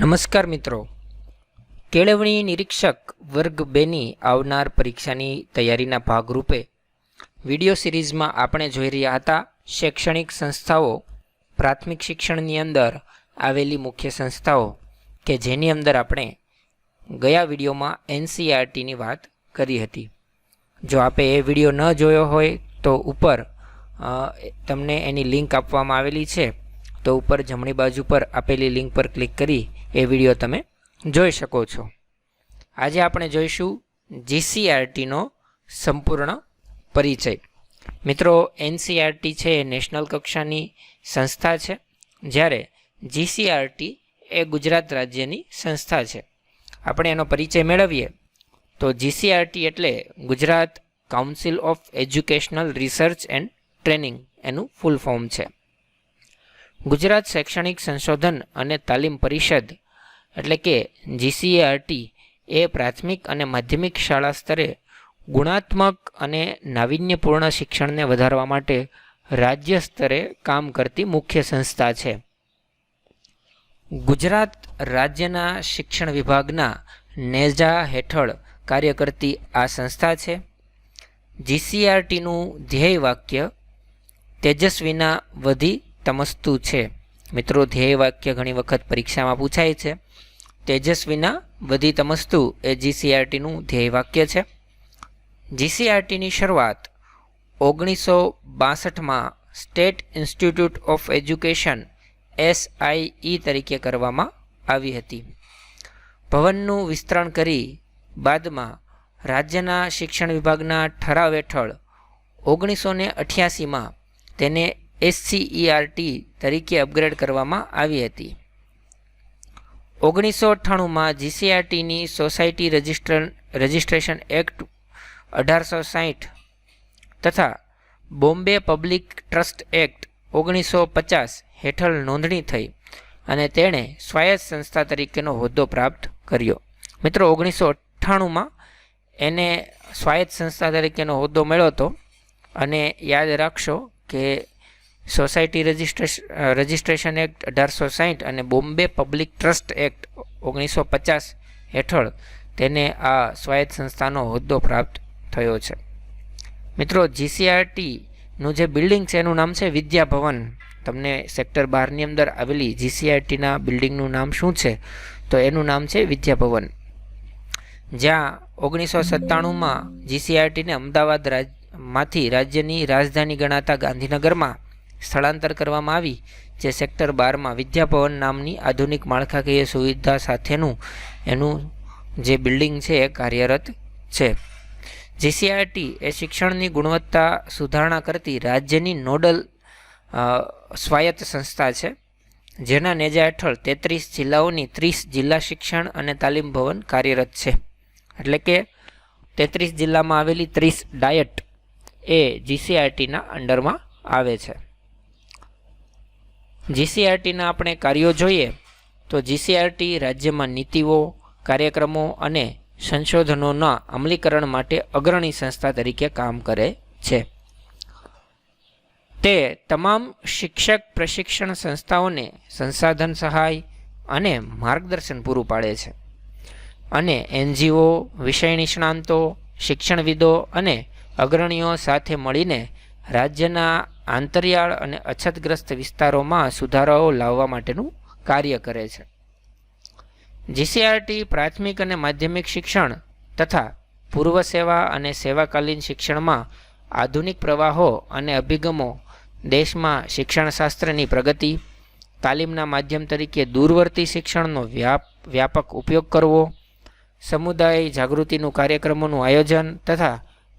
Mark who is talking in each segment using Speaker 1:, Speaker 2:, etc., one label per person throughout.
Speaker 1: નમસ્કાર મિત્રો કેળવણી નિરીક્ષક વર્ગ બેની આવનાર પરીક્ષાની તૈયારીના ભાગરૂપે વિડીયો સિરીઝમાં આપણે જોઈ રહ્યા હતા શૈક્ષણિક સંસ્થાઓ પ્રાથમિક શિક્ષણની અંદર આવેલી મુખ્ય સંસ્થાઓ કે જેની અંદર આપણે ગયા વિડીયોમાં એનસીઆરટીની વાત કરી હતી જો આપે એ વિડીયો ન જોયો હોય તો ઉપર તમને એની લિંક આપવામાં આવેલી છે તો ઉપર જમણી બાજુ પર આપેલી લિંક પર ક્લિક કરી એ વિડીયો તમે જોઈ શકો છો આજે આપણે જોઈશું જીસીઆરટીનો સંપૂર્ણ પરિચય મિત્રો એનસીઆરટી છે એ નેશનલ કક્ષાની સંસ્થા છે જ્યારે જીસીઆરટી એ ગુજરાત રાજ્યની સંસ્થા છે આપણે એનો પરિચય મેળવીએ તો જીસીઆરટી એટલે Gujarat council of educational research and training એનું ફૂલ ફોર્મ છે ગુજરાત શૈક્ષણિક સંશોધન અને તાલીમ પરિષદ એટલે કે જીસીએઆરટી એ પ્રાથમિક અને માધ્યમિક શાળા સ્તરે ગુણાત્મક અને નાવિન્યપૂર્ણ શિક્ષણને વધારવા માટે રાજ્ય સ્તરે કામ કરતી મુખ્ય સંસ્થા છે ગુજરાત રાજ્યના શિક્ષણ વિભાગના નેજા હેઠળ કાર્ય કરતી આ સંસ્થા છે જીસીઆરટીનું ધ્યેય વાક્ય તેજસ્વીના વધી તમસ્તુ છે મિત્રો ધ્યેય વાક્ય ઘણી વખત પરીક્ષામાં પૂછાય છે તેજસ્વીના વધી તમસ્તુ એ જીસીઆરટીનું ધ્યેય વાક્ય છે જીસીઆરટીની શરૂઆત ઓગણીસો બાસઠમાં state institute of education SIE તરીકે કરવામાં આવી હતી ભવનનું વિસ્તરણ કરી બાદમાં રાજ્યના શિક્ષણ વિભાગના ઠરાવ હેઠળ ઓગણીસો ને અઠ્યાસીમાં તેને એસસીઈઆરટી e તરીકે અપગ્રેડ કરવામાં આવી હતી ઓગણીસો અઠ્ઠાણુંમાં જીસીઆરટીની સોસાયટી રજિસ્ટ્રન રજિસ્ટ્રેશન એક્ટ અઢારસો સાહીઠ તથા બોમ્બે પબ્લિક ટ્રસ્ટ એક્ટ ઓગણીસો પચાસ હેઠળ નોંધણી થઈ અને તેણે સ્વાયત્ત સંસ્થા તરીકેનો હોદ્દો પ્રાપ્ત કર્યો મિત્રો ઓગણીસો અઠ્ઠાણુંમાં એને સ્વાયત્ત સંસ્થા તરીકેનો હોદ્દો મળ્યો હતો અને યાદ રાખશો કે સોસાયટી રજિસ્ટ્રેશન રજિસ્ટ્રેશન એક્ટ અઢારસો સાહીઠ અને બોમ્બે પબ્લિક ટ્રસ્ટ એક્ટ ઓગણીસો પચાસ હેઠળ તેને આ સ્વાયત્ત સંસ્થાનો હોદ્દો પ્રાપ્ત થયો છે મિત્રો જીસીઆરટીનું જે બિલ્ડિંગ છે એનું નામ છે વિદ્યાભવન તમને સેક્ટર બારની અંદર આવેલી જીસીઆરટીના બિલ્ડિંગનું નામ શું છે તો એનું નામ છે વિદ્યાભવન જ્યાં ઓગણીસો સત્તાણુંમાં જીસીઆરટીને અમદાવાદ રાજ્યમાંથી રાજ્યની રાજધાની ગણાતા ગાંધીનગરમાં સ્થળાંતર કરવામાં આવી જે સેક્ટર બારમાં વિદ્યાભવન નામની આધુનિક માળખાકીય સુવિધા સાથેનું એનું જે બિલ્ડિંગ છે એ કાર્યરત છે જીસીઆરટી એ શિક્ષણની ગુણવત્તા સુધારણા કરતી રાજ્યની નોડલ સ્વાયત્ત સંસ્થા છે જેના નેજા હેઠળ તેત્રીસ જિલ્લાઓની ત્રીસ જિલ્લા શિક્ષણ અને તાલીમ ભવન કાર્યરત છે એટલે કે તેત્રીસ જિલ્લામાં આવેલી ત્રીસ ડાયટ એ જીસીઆરટીના અંડરમાં આવે છે જીસીઆરટીના આપણે કાર્યો જોઈએ તો જીસીઆરટી રાજ્યમાં નીતિઓ કાર્યક્રમો અને સંશોધનોના અમલીકરણ માટે અગ્રણી સંસ્થા તરીકે કામ કરે છે તે તમામ શિક્ષક પ્રશિક્ષણ સંસ્થાઓને સંસાધન સહાય અને માર્ગદર્શન પૂરું પાડે છે અને એનજીઓ વિષય નિષ્ણાંતો શિક્ષણવિદો અને અગ્રણીઓ સાથે મળીને રાજ્યના આંતરિયાળ અને અછતગ્રસ્ત વિસ્તારોમાં સુધારાઓ લાવવા માટેનું કાર્ય કરે છે જીસીઆરટી પ્રાથમિક અને માધ્યમિક શિક્ષણ તથા પૂર્વ સેવા અને સેવાકાલીન શિક્ષણમાં આધુનિક પ્રવાહો અને અભિગમો દેશમાં શિક્ષણશાસ્ત્રની પ્રગતિ તાલીમના માધ્યમ તરીકે દૂરવર્તી શિક્ષણનો વ્યાપ વ્યાપક ઉપયોગ કરવો સમુદાય જાગૃતિનું કાર્યક્રમોનું આયોજન તથા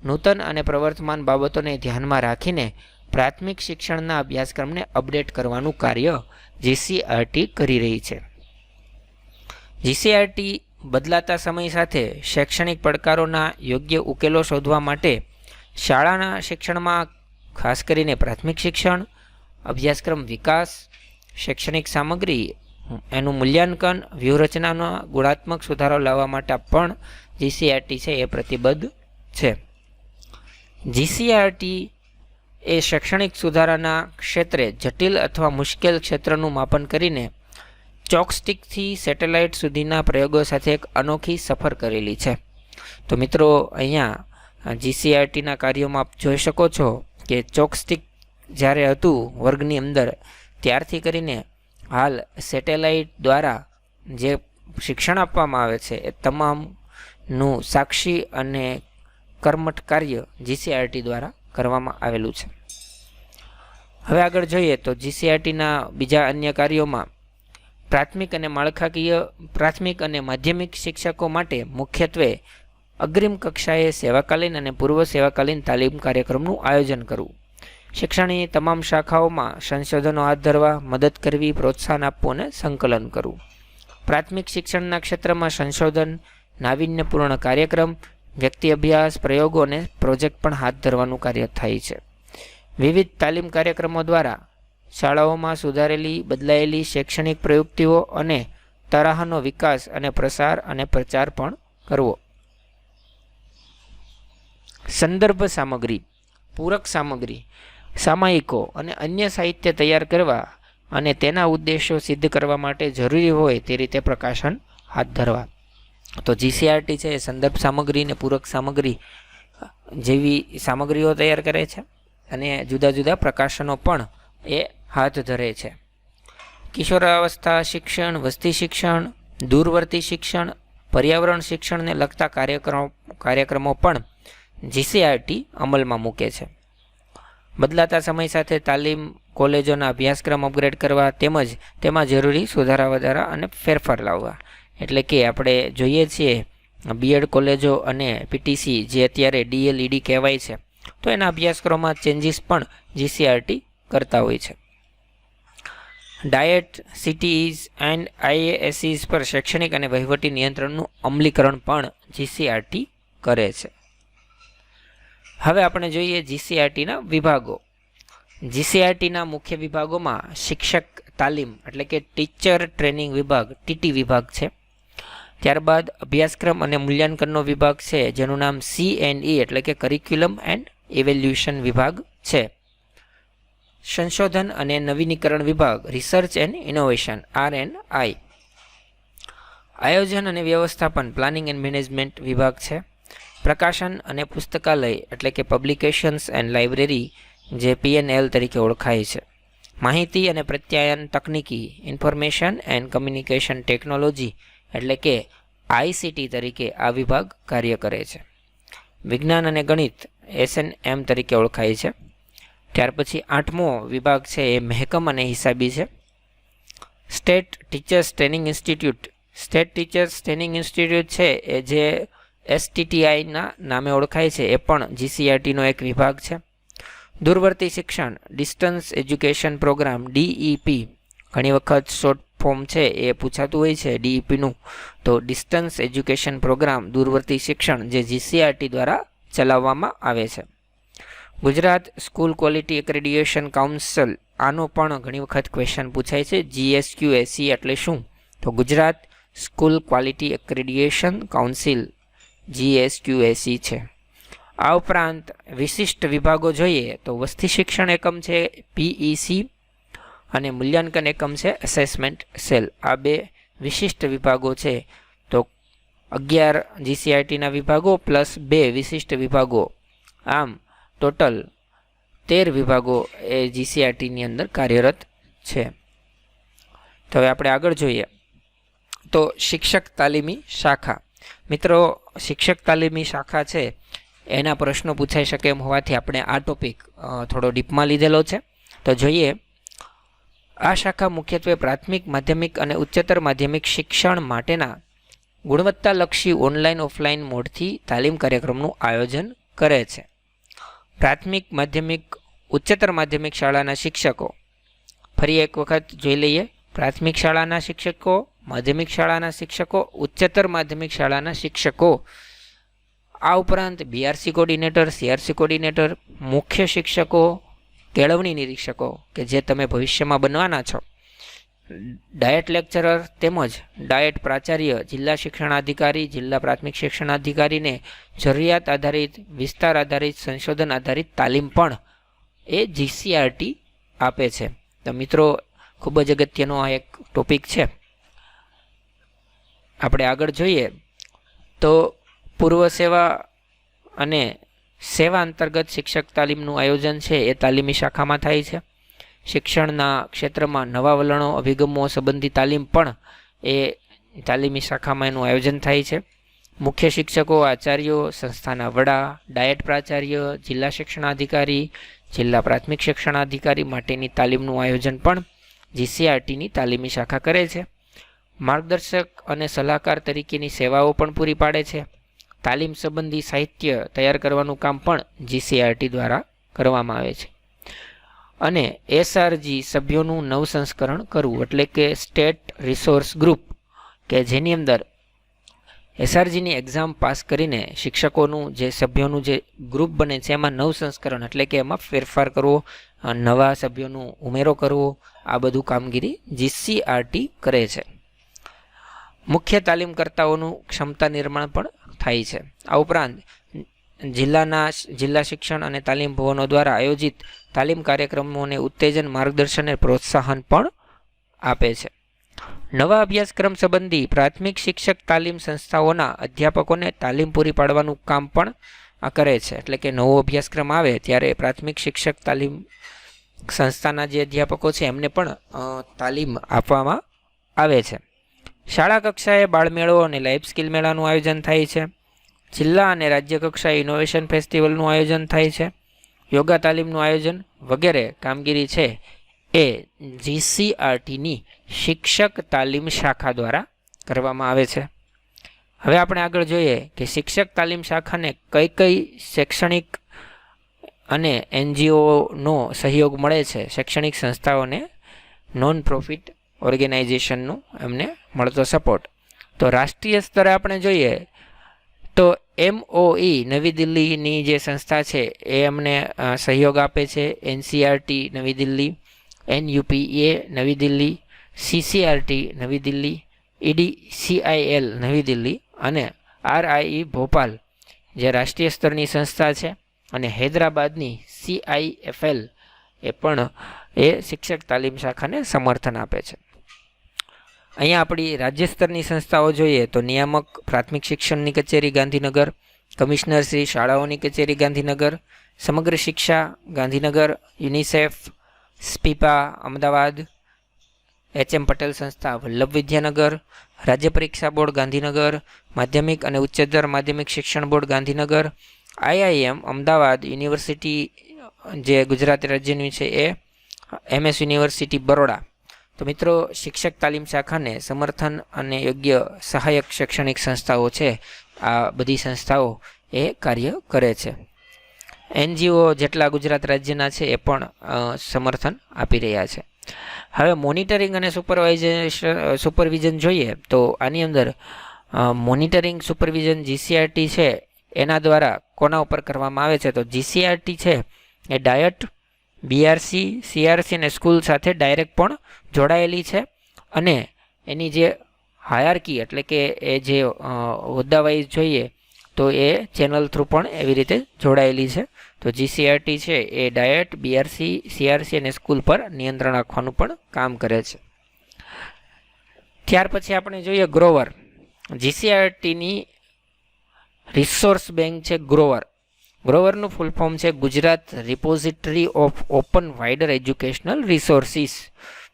Speaker 1: નૂતન અને પ્રવર્તમાન બાબતોને ધ્યાનમાં રાખીને પ્રાથમિક શિક્ષણના અભ્યાસક્રમને અપડેટ કરવાનું કાર્ય જીસીઆરટી કરી રહી છે જીસીઆરટી બદલાતા સમય સાથે શૈક્ષણિક પડકારોના યોગ્ય ઉકેલો શોધવા માટે શાળાના શિક્ષણમાં ખાસ કરીને પ્રાથમિક શિક્ષણ અભ્યાસક્રમ વિકાસ શૈક્ષણિક સામગ્રી એનું મૂલ્યાંકન વ્યૂહરચનાના ગુણાત્મક સુધારો લાવવા માટે પણ જીસીઆરટી છે એ પ્રતિબદ્ધ છે જીસીઆરટી એ શૈક્ષણિક સુધારાના ક્ષેત્રે જટિલ અથવા મુશ્કેલ ક્ષેત્રનું માપન કરીને ચોકસ્ટિકથી સેટેલાઇટ સુધીના પ્રયોગો સાથે એક અનોખી સફર કરેલી છે તો મિત્રો અહીંયા જીસીઆરટીના કાર્યોમાં આપ જોઈ શકો છો કે ચોકસ્ટિક જ્યારે હતું વર્ગની અંદર ત્યારથી કરીને હાલ સેટેલાઇટ દ્વારા જે શિક્ષણ આપવામાં આવે છે એ તમામનું સાક્ષી અને કર્મઠ કાર્ય જીસીઆરટી દ્વારા કરવામાં આવેલું છે હવે આગળ જોઈએ તો જીસીઆરટીના બીજા અન્ય કાર્યોમાં પ્રાથમિક અને માળખાકીય પ્રાથમિક અને માધ્યમિક શિક્ષકો માટે મુખ્યત્વે અગ્રિમ કક્ષાએ સેવાકાલીન અને પૂર્વ સેવાકાલીન તાલીમ કાર્યક્રમનું આયોજન કરવું શિક્ષણની તમામ શાખાઓમાં સંશોધનો હાથ ધરવા મદદ કરવી પ્રોત્સાહન આપવું અને સંકલન કરવું પ્રાથમિક શિક્ષણના ક્ષેત્રમાં સંશોધન નાવીન્યપૂર્ણ કાર્યક્રમ વ્યક્તિ અભ્યાસ પ્રયોગો અને પ્રોજેક્ટ પણ હાથ ધરવાનું કાર્ય થાય છે વિવિધ તાલીમ કાર્યક્રમો દ્વારા શાળાઓમાં સુધારેલી બદલાયેલી શૈક્ષણિક પ્રયુક્તિઓ અને તરાહનો વિકાસ અને પ્રસાર અને પ્રચાર પણ કરવો સંદર્ભ સામગ્રી પૂરક સામગ્રી સામાયિકો અને અન્ય સાહિત્ય તૈયાર કરવા અને તેના ઉદ્દેશો સિદ્ધ કરવા માટે જરૂરી હોય તે રીતે પ્રકાશન હાથ ધરવા તો જીસીઆરટી છે એ સંદર્ભ સામગ્રી અને પૂરક સામગ્રી જેવી સામગ્રીઓ તૈયાર કરે છે અને જુદા જુદા પ્રકાશનો પણ એ હાથ ધરે છે કિશોરાવસ્થા શિક્ષણ વસ્તી શિક્ષણ દૂરવર્તી શિક્ષણ પર્યાવરણ શિક્ષણને લગતા કાર્યક્રમો કાર્યક્રમો પણ જીસીઆરટી અમલમાં મૂકે છે બદલાતા સમય સાથે તાલીમ કોલેજોના અભ્યાસક્રમ અપગ્રેડ કરવા તેમજ તેમાં જરૂરી સુધારા વધારા અને ફેરફાર લાવવા એટલે કે આપણે જોઈએ છીએ બીએડ કોલેજો અને પીટીસી જે અત્યારે ડીએલઈડી e કહેવાય છે તો એના અભ્યાસક્રમમાં ચેન્જીસ પણ જીસીઆરટી કરતા હોય છે ડાયટ સિટીઝ એન્ડ આઈએએસીસ પર શૈક્ષણિક અને વહીવટી નિયંત્રણનું અમલીકરણ પણ જીસીઆરટી કરે છે હવે આપણે જોઈએ જીસીઆરટીના વિભાગો જીસીઆરટીના મુખ્ય વિભાગોમાં શિક્ષક તાલીમ એટલે કે ટીચર ટ્રેનિંગ વિભાગ ટીટી વિભાગ છે ત્યારબાદ અભ્યાસક્રમ અને મૂલ્યાંકનનો વિભાગ છે જેનું નામ સી એન્ડ ઈ એટલે કે કરિક્યુલમ એન્ડ ઇવેલ્યુશન વિભાગ છે સંશોધન અને નવીનીકરણ વિભાગ research and innovation R and I આયોજન અને વ્યવસ્થાપન પ્લાનિંગ એન્ડ મેનેજમેન્ટ વિભાગ છે પ્રકાશન અને પુસ્તકાલય એટલે કે પબ્લિકેશન્સ એન્ડ લાઇબ્રેરી જે પીએનએલ તરીકે ઓળખાય છે માહિતી અને પ્રત્યાયન તકનીકી ઇન્ફોર્મેશન એન્ડ કમ્યુનિકેશન ટેકનોલોજી એટલે કે આઈસીટી તરીકે આ વિભાગ કાર્ય કરે છે વિજ્ઞાન અને ગણિત એસએન એમ તરીકે ઓળખાય છે ત્યાર પછી આઠમો વિભાગ છે એ મહેકમ અને હિસાબી છે state teachers training institute state teachers training institute છે એ જે એસટીટીઆઈના નામે ઓળખાય છે એ પણ જીસીઆરટીનો એક વિભાગ છે દૂરવર્તી શિક્ષણ ડિસ્ટન્સ એજ્યુકેશન પ્રોગ્રામ ડીઈપી ઘણી વખત શોર્ટ ફોર્મ છે એ પૂછાતું હોય છે ડીઈપીનું તો ડિસ્ટન્સ એજ્યુકેશન પ્રોગ્રામ દૂરવર્તી શિક્ષણ જે જીસીઆરટી દ્વારા ચલાવવામાં આવે છે Gujarat school quality accreditation council આનો પણ ઘણી વખત ક્વેશ્ચન પૂછાય છે જીએસક્યુએસી e એટલે શું તો Gujarat school quality accreditation council GSQAC છે આ ઉપરાંત વિશિષ્ટ વિભાગો જોઈએ તો વસ્તી શિક્ષણ એકમ છે પીઈસી અને મૂલ્યાંકન એકમ છે એસેસમેન્ટ સેલ આ બે વિશિષ્ટ વિભાગો છે તો અગિયાર જીસીઆઈટીના વિભાગો પ્લસ બે વિશિષ્ટ વિભાગો આમ ટોટલ તેર વિભાગો એ જીસીઆરટીની અંદર કાર્યરત છે તો હવે આપણે આગળ જોઈએ તો શિક્ષક તાલીમી શાખા મિત્રો શિક્ષક તાલીમી શાખા છે એના પ્રશ્નો પૂછાઈ શકે એમ હોવાથી આપણે આ ટોપિક થોડો ડીપમાં લીધેલો છે તો જોઈએ આ શાખા મુખ્યત્વે પ્રાથમિક માધ્યમિક અને ઉચ્ચતર માધ્યમિક શિક્ષણ માટેના ગુણવત્તાલક્ષી ઓનલાઈન ઓફલાઈન મોડથી તાલીમ કાર્યક્રમનું આયોજન કરે છે પ્રાથમિક માધ્યમિક ઉચ્ચતર માધ્યમિક શાળાના શિક્ષકો ફરી એક વખત જોઈ લઈએ પ્રાથમિક શાળાના શિક્ષકો માધ્યમિક શાળાના શિક્ષકો ઉચ્ચતર માધ્યમિક શાળાના શિક્ષકો આ ઉપરાંત બીઆરસી કોર્ડિનેટર સીઆરસી કોર્ડિનેટર મુખ્ય શિક્ષકો કેળવણી નિરીક્ષકો કે જે તમે ભવિષ્યમાં બનવાના છો ડાયટ લેક્ચરર તેમજ ડાયટ પ્રાચાર્ય જિલ્લા શિક્ષણાધિકારી જિલ્લા પ્રાથમિક શિક્ષણાધિકારીને જરૂરિયાત આધારિત વિસ્તાર આધારિત સંશોધન આધારિત તાલીમ પણ એ જીસીઆરટી આપે છે તો મિત્રો ખૂબ જ અગત્યનો આ એક ટોપિક છે આપણે આગળ જોઈએ તો પૂર્વ સેવા અને સેવા અંતર્ગત શિક્ષક તાલીમનું આયોજન છે એ તાલીમી શાખામાં થાય છે શિક્ષણના ક્ષેત્રમાં નવા વલણો અભિગમો સંબંધી તાલીમ પણ એ તાલીમી શાખામાં એનું આયોજન થાય છે મુખ્ય શિક્ષકો આચાર્યો સંસ્થાના વડા ડાયટ પ્રાચાર્ય જિલ્લા શિક્ષણાધિકારી જિલ્લા પ્રાથમિક શિક્ષણાધિકારી માટેની તાલીમનું આયોજન પણ જીસીઆરટીની તાલીમી શાખા કરે છે માર્ગદર્શક અને સલાહકાર તરીકેની સેવાઓ પણ પૂરી પાડે છે તાલીમ સંબંધી સાહિત્ય તૈયાર કરવાનું કામ પણ જીસીઆરટી દ્વારા કરવામાં આવે છે અને એસઆરજી સભ્યોનું નવ સંસ્કરણ કરવું એટલે કે સ્ટેટ રિસોર્સ ગ્રુપ કે જેની અંદર એસઆરજીની એક્ઝામ પાસ કરીને શિક્ષકોનું જે સભ્યોનું જે ગ્રુપ બને છે એમાં નવ સંસ્કરણ એટલે કે એમાં ફેરફાર કરવો નવા સભ્યોનું ઉમેરો કરવો આ બધું કામગીરી જીસીઆરટી કરે છે મુખ્ય તાલીમકર્તાઓનું ક્ષમતા નિર્માણ પણ થાય છે આ ઉપરાંત જિલ્લાના જિલ્લા શિક્ષણ અને તાલીમ ભવનો દ્વારા આયોજિત તાલીમ કાર્યક્રમોને ઉત્તેજન માર્ગદર્શન અને પ્રોત્સાહન પણ આપે છે નવા અભ્યાસક્રમ સંબંધી પ્રાથમિક શિક્ષક તાલીમ સંસ્થાઓના અધ્યાપકોને તાલીમ પૂરી પાડવાનું કામ પણ કરે છે એટલે કે નવો અભ્યાસક્રમ આવે ત્યારે પ્રાથમિક શિક્ષક તાલીમ સંસ્થાના જે અધ્યાપકો છે એમને પણ તાલીમ આપવામાં આવે છે શાળા કક્ષાએ બાળમેળો અને લાઈફ સ્કિલ મેળાનું આયોજન થાય છે જિલ્લા અને રાજ્ય કક્ષાએ ઇનોવેશન ફેસ્ટિવલનું આયોજન થાય છે યોગા તાલીમનું આયોજન વગેરે કામગીરી છે એ જીસીઆરટીની શિક્ષક તાલીમ શાખા દ્વારા કરવામાં આવે છે હવે આપણે આગળ જોઈએ કે શિક્ષક તાલીમ શાખાને કઈ કઈ શૈક્ષણિક અને એનજીઓનો સહયોગ મળે છે શૈક્ષણિક સંસ્થાઓને નોન પ્રોફિટ ઓર્ગેનાઇઝેશનનું એમને મળતો સપોર્ટ તો રાષ્ટ્રીય સ્તરે આપણે જોઈએ તો એમઓઈ નવી દિલ્હીની જે સંસ્થા છે એ અમને સહયોગ આપે છે એનસીઆરટી નવી દિલ્હી એનયુપીએ નવી દિલ્હી સીસીઆરટી નવી દિલ્હી ઈડી સીઆઈએલ નવી દિલ્હી અને આરઆઈ ભોપાલ જે રાષ્ટ્રીય સ્તરની સંસ્થા છે અને હૈદરાબાદની સીઆઈએફએલ એ પણ એ શિક્ષક તાલીમ શાખાને સમર્થન આપે છે અહીંયા આપણી રાજ્ય સ્તરની સંસ્થાઓ જોઈએ તો નિયામક પ્રાથમિક શિક્ષણની કચેરી ગાંધીનગર કમિશનર શ્રી શાળાઓની કચેરી ગાંધીનગર સમગ્ર શિક્ષા ગાંધીનગર યુનિસેફ સ્પીપા અમદાવાદ એચએમ પટેલ સંસ્થા વલ્લભ વિદ્યાનગર રાજ્ય પરીક્ષા બોર્ડ ગાંધીનગર માધ્યમિક અને ઉચ્ચતર માધ્યમિક શિક્ષણ board Gandhinagar IIM Ahmedabad university જે ગુજરાત રાજ્યની છે એ એમએસ યુનિવર્સિટી બરોડા તો મિત્રો શિક્ષક તાલીમ શાખાને સમર્થન અને યોગ્ય સહાયક શૈક્ષણિક સંસ્થાઓ છે આ બધી સંસ્થાઓ એ કાર્ય કરે છે એનજીઓ જેટલા ગુજરાત રાજ્યના છે એ પણ સમર્થન આપી રહ્યા છે હવે મોનિટરિંગ અને સુપરવાઇઝેશન સુપરવિઝન જોઈએ તો આની અંદર મોનિટરિંગ સુપરવિઝન જીસીઆરટી છે એના દ્વારા કોના ઉપર કરવામાં આવે છે તો જીસીઆરટી છે એ ડાયટ બીઆરસી સીઆરસી અને સ્કૂલ સાથે ડાયરેક્ટ પણ જોડાયેલી છે અને એની જે હાયરકી એટલે કે એ જે હોદ્દાવાઇઝ જોઈએ તો એ ચેનલ થ્રુ પણ એવી રીતે જોડાયેલી છે તો જીસીઆરટી છે એ ડાયટ બીઆરસી સીઆરસી અને સ્કૂલ પર નિયંત્રણ રાખવાનું પણ કામ કરે છે ત્યાર પછી આપણે જોઈએ ગ્રોવર જીસીઆરટીની રિસોર્સ બેંક છે ગ્રોવર ગ્રોવરનું ફૂલ ફોર્મ છે Gujarat repository of open wider educational resources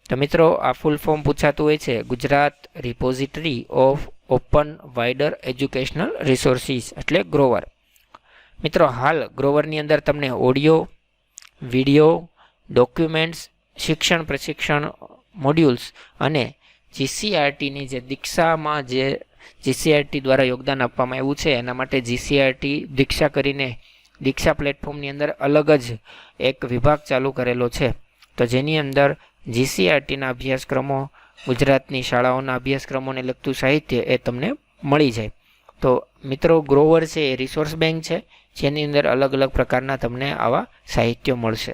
Speaker 1: તો મિત્રો આ ફૂલ ફોર્મ પૂછાતું હોય છે Gujarat repository of open wider educational resources એટલે ગ્રોવર મિત્રો હાલ ગ્રોવરની અંદર તમને ઓડિયો વિડીયો ડોક્યુમેન્ટ્સ શિક્ષણ પ્રશિક્ષણ મોડ્યુલ્સ અને જીસીઆરટીની જે દીક્ષામાં જે જીસીઆરટી દ્વારા યોગદાન આપવામાં આવ્યું છે એના માટે જીસીઆરટી દીક્ષા કરીને દીક્ષા પ્લેટફોર્મની અંદર અલગ જ એક વિભાગ ચાલુ કરેલો છે તો જેની અંદર જીસીઆરટીના અભ્યાસક્રમો ગુજરાતની શાળાઓના અભ્યાસક્રમોને લગતું સાહિત્ય એ તમને મળી જાય તો મિત્રો ગ્રોવર છે એ રિસોર્સ બેંક છે જેની અંદર અલગ અલગ પ્રકારના તમને આવા સાહિત્યો મળશે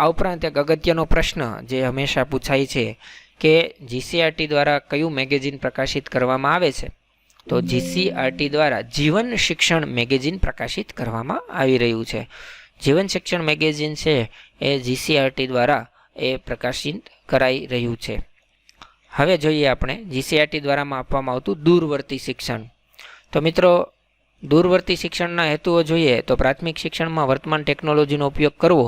Speaker 1: આ ઉપરાંત એક અગત્યનો પ્રશ્ન જે હંમેશા પૂછાય છે કે જીસીઆરટી દ્વારા કયું મેગેઝિન પ્રકાશિત કરવામાં આવે છે તો જીસીઆરટી દ્વારા જીવન શિક્ષણ મેગેઝિન પ્રકાશિત કરવામાં આવી રહ્યું છે જીવન શિક્ષણ મેગેઝિન છે એ જીસીઆરટી દ્વારા એ પ્રકાશિત કરાઈ રહ્યું છે હવે જોઈએ આપણે જીસીઆરટી દ્વારામાં આપવામાં આવતું દૂરવર્તી શિક્ષણ તો મિત્રો દૂરવર્તી શિક્ષણના હેતુઓ જોઈએ તો પ્રાથમિક શિક્ષણમાં વર્તમાન ટેકનોલોજીનો ઉપયોગ કરવો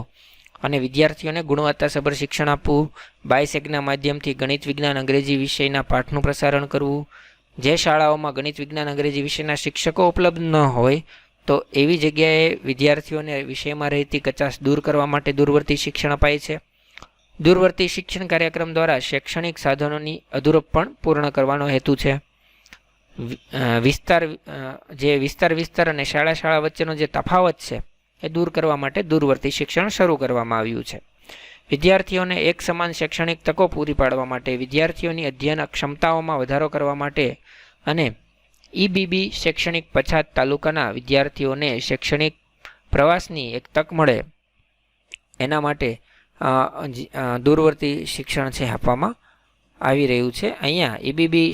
Speaker 1: અને વિદ્યાર્થીઓને ગુણવત્તાસભર શિક્ષણ આપવું બાયસેગના માધ્યમથી ગણિત વિજ્ઞાન અંગ્રેજી વિષયના પાઠનું પ્રસારણ કરવું જે શાળાઓમાં ગણિત વિજ્ઞાન અંગ્રેજી વિષયના શિક્ષકો ઉપલબ્ધ ન હોય તો એવી જગ્યાએ વિદ્યાર્થીઓને વિષયમાં રહેતી કચાશ દૂર કરવા માટે દૂરવર્તી શિક્ષણ અપાય છે દૂરવર્તી શિક્ષણ કાર્યક્રમ દ્વારા શૈક્ષણિક સાધનોની અધૂરપ પણ પૂર્ણ કરવાનો હેતુ છે વિસ્તાર જે વિસ્તાર વિસ્તાર અને શાળા શાળા વચ્ચેનો જે તફાવત છે એ દૂર કરવા માટે દૂરવર્તી શિક્ષણ શરૂ કરવામાં આવ્યું છે વિદ્યાર્થીઓને એક સમાન શૈક્ષણિક તકો પૂરી પાડવા માટે વિદ્યાર્થીઓની અધ્યયન ક્ષમતાઓમાં વધારો કરવા માટે અને ઈબીબી શૈક્ષણિક પછાત તાલુકાના વિદ્યાર્થીઓને શૈક્ષણિક પ્રવાસની એક તક મળે એના માટે દૂરવર્તી શિક્ષણ છે આપવામાં આવી રહ્યું છે અહીંયા ઈબીબી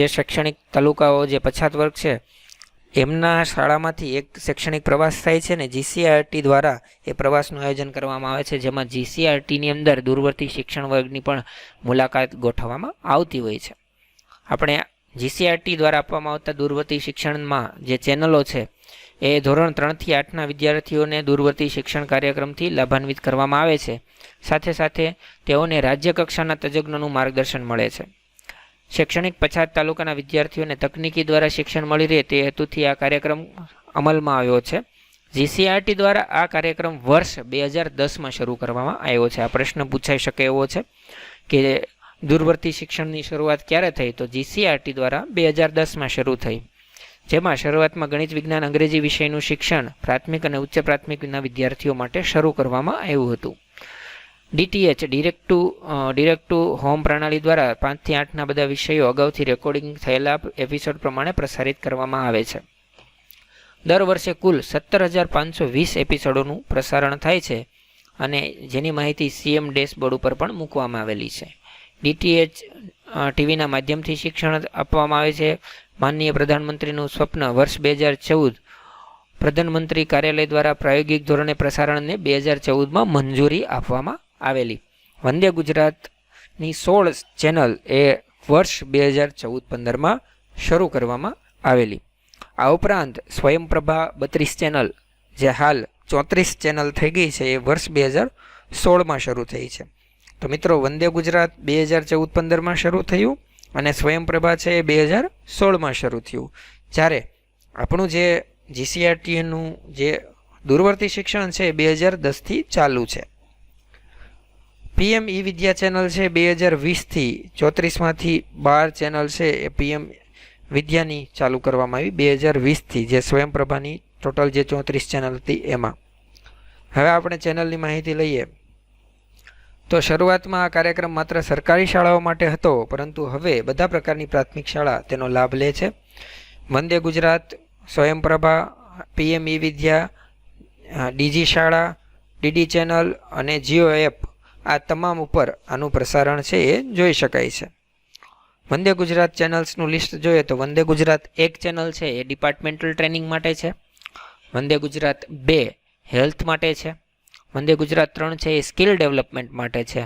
Speaker 1: જે શૈક્ષણિક તાલુકાઓ જે પછાત વર્ગ છે એમના શાળામાંથી એક શૈક્ષણિક પ્રવાસ થાય છે ને જીસીઆરટી દ્વારા એ પ્રવાસનું આયોજન કરવામાં આવે છે જેમાં જીસીઆરટીની અંદર દૂરવર્તી શિક્ષણ વર્ગની પણ મુલાકાત ગોઠવવામાં આવતી હોય છે આપણે જીસીઆરટી દ્વારા આપવામાં આવતા દૂરવર્તી શિક્ષણમાં જે ચેનલો છે એ ધોરણ ત્રણથી આઠના વિદ્યાર્થીઓને દૂરવર્તી શિક્ષણ કાર્યક્રમથી લાભાન્વિત કરવામાં આવે છે સાથે સાથે તેઓને રાજ્ય કક્ષાના તજજ્ઞનું માર્ગદર્શન મળે છે શૈક્ષણિક પછાત તાલુકાના વિદ્યાર્થીઓને તકનીકી દ્વારા શિક્ષણ મળી રહે તે હેતુથી આ કાર્યક્રમ અમલમાં આવ્યો છે જીસીઆરટી દ્વારા આ કાર્યક્રમ વર્ષ બે હજાર દસમાં શરૂ કરવામાં આવ્યો છે આ પ્રશ્ન પૂછાઈ શકે એવો છે કે દૂરવર્તી શિક્ષણની શરૂઆત ક્યારે થઈ તો જીસીઆરટી દ્વારા બે હજાર દસમાં શરૂ થઈ જેમાં શરૂઆતમાં ગણિત વિજ્ઞાન અંગ્રેજી વિષયનું શિક્ષણ પ્રાથમિક અને ઉચ્ચ પ્રાથમિકના વિદ્યાર્થીઓ માટે શરૂ કરવામાં આવ્યું હતું DTH direct to direct to home પ્રણાલી દ્વારા પાંચથી આઠના બધા વિષયો અગાઉથી રેકોર્ડિંગ થયેલા એપિસોડ પ્રમાણે પ્રસારિત કરવામાં આવે છે દર વર્ષે કુલ સત્તર હજાર પાંચસો વીસ એપિસોડોનું પ્રસારણ થાય છે અને જેની માહિતી સીએમ ડેશબોર્ડ ઉપર પણ મૂકવામાં આવેલી છે ડીટીએચ ટીવીના માધ્યમથી શિક્ષણ આપવામાં આવે છે માનનીય પ્રધાનમંત્રીનું સ્વપ્ન વર્ષ બે હજાર ચૌદ પ્રધાનમંત્રી કાર્યાલય દ્વારા પ્રાયોગિક ધોરણે પ્રસારણને બે હજાર ચૌદમાં મંજૂરી આપવામાં આવેલી વંદે ગુજરાતની સોળ ચેનલ એ વર્ષ બે હજાર ચૌદ પંદરમાં શરૂ કરવામાં આવેલી આ ઉપરાંત સ્વયંપ્રભા બત્રીસ ચેનલ જે હાલ ચોત્રીસ ચેનલ થઈ ગઈ છે એ વર્ષ બે હજાર સોળમાં શરૂ થઈ છે તો મિત્રો વંદે ગુજરાત બે હજાર ચૌદ પંદરમાં શરૂ થયું અને સ્વયંપ્રભા છે એ બે હજાર સોળમાં શરૂ થયું જ્યારે આપણું જે જીસીઆરટીએનું જે દૂરવર્તી શિક્ષણ છે એ બે હજાર દસથી ચાલુ છે પીએમ ઈ વિદ્યા ચેનલ છે બે હજાર વીસથી ચોત્રીસમાંથી બાર ચેનલ છે એ પીએમ વિદ્યાની ચાલુ કરવામાં આવી બે હજાર વીસથી જે સ્વયંપ્રભાની ટોટલ જે ચોત્રીસ ચેનલ હતી એમાં હવે આપણે ચેનલની માહિતી લઈએ તો શરૂઆતમાં આ કાર્યક્રમ માત્ર સરકારી શાળાઓ માટે હતો પરંતુ હવે બધા પ્રકારની પ્રાથમિક શાળા તેનો લાભ લે છે Vande Gujarat Swayamprabha PM e Vidya e digi Shala DD channel અને જીઓ એપ આ તમામ ઉપર આનું પ્રસારણ છે એ જોઈ શકાય છે વંદે ગુજરાત ચેનલ્સનું લિસ્ટ જોઈએ તો વંદે ગુજરાત એક ચેનલ છે એ ડિપાર્ટમેન્ટલ ટ્રેનિંગ માટે છે વંદે ગુજરાત બે હેલ્થ માટે છે વંદે ગુજરાત ત્રણ છે એ સ્કિલ ડેવલપમેન્ટ માટે છે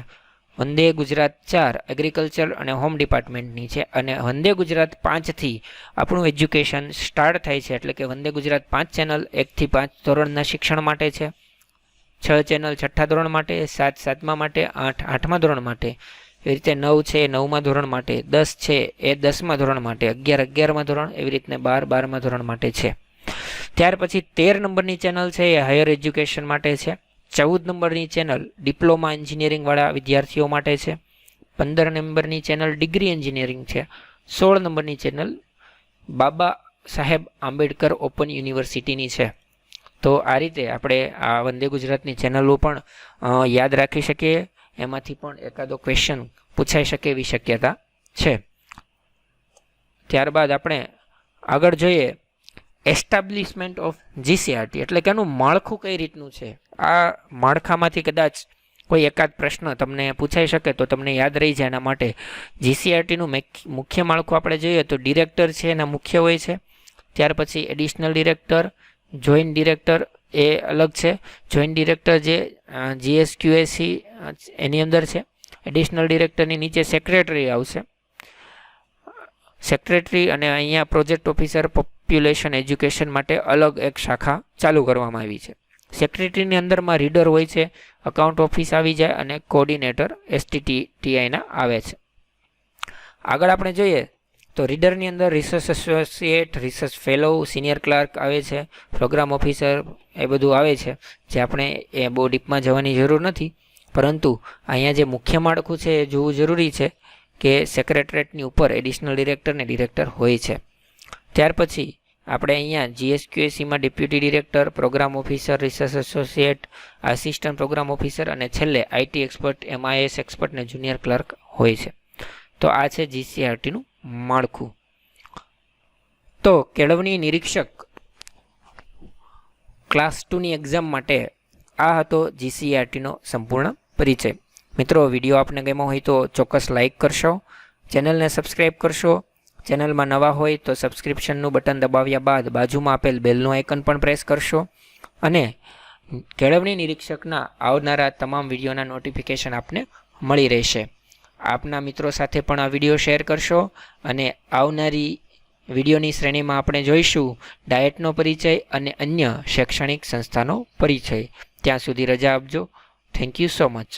Speaker 1: વંદે ગુજરાત ચાર એગ્રીકલ્ચર અને હોમ ડિપાર્ટમેન્ટની છે અને વંદે ગુજરાત પાંચથી આપણું એજ્યુકેશન સ્ટાર્ટ થાય છે એટલે કે વંદે ગુજરાત પાંચ ચેનલ એકથી પાંચ ધોરણના શિક્ષણ માટે છે છ ચેનલ છઠ્ઠા ધોરણ માટે સાત સાતમા માટે આઠ આઠમા ધોરણ માટે એવી રીતે નવ છે એ નવમા ધોરણ માટે દસ છે એ દસમા ધોરણ માટે અગિયાર અગિયારમા ધોરણ એવી રીતને બાર બારમા ધોરણ માટે છે ત્યાર પછી તેર નંબરની ચેનલ છે એ હાયર એજ્યુકેશન માટે છે ચૌદ નંબરની ચેનલ ડિપ્લોમા એન્જિનિયરિંગવાળા વિદ્યાર્થીઓ માટે છે પંદર નંબરની ચેનલ ડિગ્રી એન્જિનિયરિંગ છે સોળ નંબરની ચેનલ બાબા સાહેબ આંબેડકર ઓપન યુનિવર્સિટીની છે તો આ રીતે આપણે આ વંદે ગુજરાતની ચેનલો પણ યાદ રાખી શકીએ એમાંથી પણ એકાદો ક્વેશ્ચન પૂછાઈ શકે એવી શક્યતા છે ત્યારબાદ આપણે આગળ જોઈએ એસ્ટાબ્લિશમેન્ટ ઓફ જીસીઆરટી એટલે કે એનું માળખું કઈ રીતનું છે આ માળખામાંથી કદાચ કોઈ એકાદ પ્રશ્ન તમને પૂછાઈ શકે તો તમને યાદ રહી જાય એના માટે જીસીઆરટીનું મુખ્ય માળખું આપણે જોઈએ તો ડિરેક્ટર છે એના મુખ્ય હોય છે ત્યાર પછી એડિશનલ ડિરેક્ટર જોઈન્ટ ડિરેક્ટર એ અલગ છે જોઈન્ટ ડિરેક્ટર જે જીએસક્યુએસી એની અંદર છે એડિશનલ ડિરેક્ટરની નીચે સેક્રેટરી આવશે સેક્રેટરી અને અહીંયા પ્રોજેક્ટ ઓફિસર પોપ્યુલેશન એજ્યુકેશન માટે અલગ એક શાખા ચાલુ કરવામાં આવી છે સેક્રેટરીની અંદરમાં રીડર હોય છે અકાઉન્ટ ઓફિસ આવી જાય અને કોર્ડિનેટર એસટીટીઆઈના આવે છે આગળ આપણે જોઈએ તો રીડરની અંદર research associate research fellow senior clerk આવે છે પ્રોગ્રામ ઓફિસર એ બધું આવે છે જે આપણે એ બહુ ડીપમાં જવાની જરૂર નથી પરંતુ અહીંયા જે મુખ્ય માળખું છે એ જોવું જરૂરી છે કે સેક્રેટરેટની ઉપર એડિશનલ ડિરેક્ટર ને ડિરેક્ટર હોય છે ત્યાર પછી આપણે અહીંયા જીએસક્યુએસીમાં deputy director programme officer research associate assistant programme officer અને છેલ્લે આઈટી એક્સપર્ટ એમઆઈએસ એક્સપર્ટ ને જુનિયર ક્લર્ક હોય છે તો આ છે જીસીઆરટીનું માળખું તો કેળવણી નિરીક્ષક ક્લાસ ટુની એક્ઝામ માટે આ હતો જીસીઆરટીનો e સંપૂર્ણ પરિચય મિત્રો વિડીયો આપને ગમ્યો હોય તો ચોક્કસ લાઇક કરશો ચેનલને સબસ્ક્રાઈબ કરશો ચેનલમાં નવા હોય તો સબસ્ક્રિપ્શનનું બટન દબાવ્યા બાદ બાજુમાં આપેલ બેલનું આઇકન પણ પ્રેસ કરશો અને કેળવણી નિરીક્ષકના આવનારા તમામ વિડીયોના નોટિફિકેશન આપને મળી રહેશે આપના મિત્રો સાથે પણ આ વિડીયો શેર કરશો અને આવનારી વિડીયોની શ્રેણીમાં આપણે જોઈશું ડાયટનો પરિચય અને અન્ય શૈક્ષણિક સંસ્થાનો પરિચય ત્યાં સુધી રજા આપજો થેન્ક યુ સો મચ